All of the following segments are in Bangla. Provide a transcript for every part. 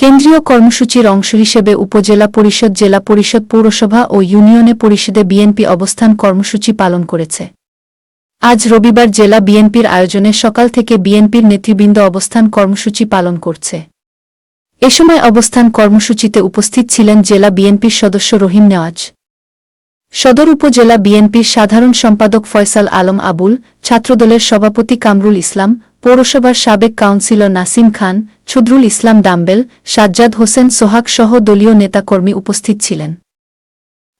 কেন্দ্রীয় কর্মসূচির অংশ হিসেবে উপজেলা পরিষদ, জেলা পরিষদ, পৌরসভা ও ইউনিয়নে পরিষদে বিএনপি অবস্থান কর্মসূচি পালন করেছে। আজ রবিবার জেলা বিএনপির আয়োজনে সকাল থেকে বিএনপির নেতৃবৃন্দ অবস্থান কর্মসূচি পালন করছে। এ সময় অবস্থান কর্মসূচিতে উপস্থিত ছিলেন জেলা বিএনপির সদস্য রহিম নেওয়াজ। সদর উপজেলা বিএনপির সাধারণ সম্পাদক ফয়সাল আলম আবুল, ছাত্রদলের সভাপতি কামরুল ইসলাম, পৌরসভার সাবেক কাউন্সিলর নাসিম খান ছুদরুল ইসলাম ডাম্বেল সাজ্জাদ হোসেন সোহাগ সহ দলীয় নেতাকর্মী উপস্থিত ছিলেন।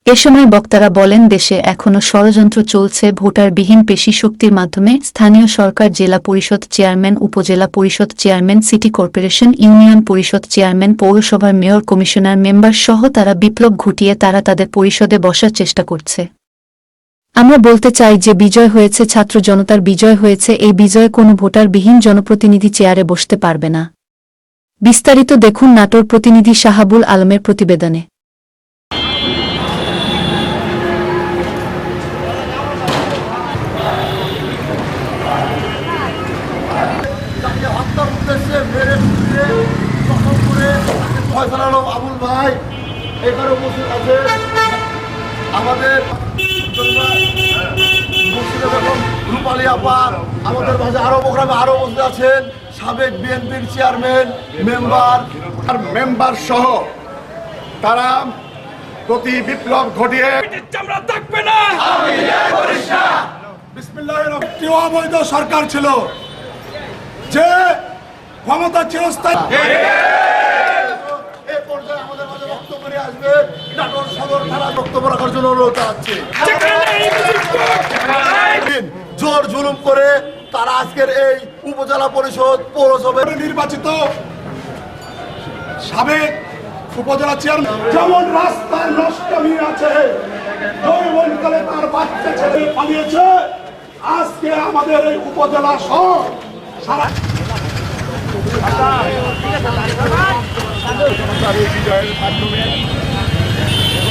এ সময় বক্তারা বলেন, দেশে এখনও ষড়যন্ত্র চলছে, ভোটারবিহীন পেশি শক্তির মাধ্যমে স্থানীয় সরকার জেলা পরিষদ চেয়ারম্যান, উপজেলা পরিষদ চেয়ারম্যান, সিটি কর্পোরেশন, ইউনিয়ন পরিষদ চেয়ারম্যান, পৌরসভার মেয়র, কমিশনার, মেম্বার সহ তারা বিপ্লব ঘটিয়ে তারা তাদের পরিষদে বসার চেষ্টা করছে। আমরা বলতে চাই যে বিজয় হয়েছে ছাত্র জনতার, বিজয় হয়েছে এই বিজয়ে কোনো ভোটারবিহীন জনপ্রতিনিধি চেয়ারে বসতে পারবে না। বিস্তারিত দেখুন নাটোর প্রতিনিধি শাহাবুল আলমের প্রতিবেদনে। আমাদের রূপালী আপা আমাদের মাঝে আরও প্রোগ্রামে আরও উপস্থিত আছেন। সাবেক বিএনপির চেয়ারম্যান মেম্বার আর মেম্বার সহ তারা প্রতি বিপ্লব ঘটিয়ে চামড়া থাকবে না। বিসমিল্লাহির অবৈধ সরকার ছিল যে ক্ষমতা চিরস্থায়ী আমাদের মাঝে বক্তব্য আসবে। নাটোর সদর থানা বক্তব্য রাখার জন্য অনুরোধ জানাচ্ছি। আজকের এই উপজেলা পরিষদ পৌরসভা নির্বাচিত সাবেক উপজেলা চেয়ারম্যান যেমন রাস্তার নষ্টমী আছে যৌবনকালে তার বাচ্চা ছেলে পালিয়েছে। আজকে আমাদের এই উপজেলা সহ সারা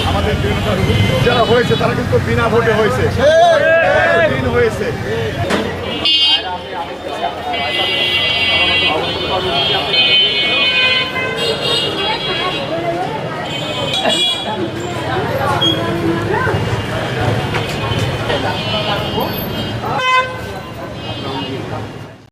আমাদের যারা হয়েছে তারা কিন্তু বিনা ভোটে হয়েছে। হয়েছে। 好，我们这这样。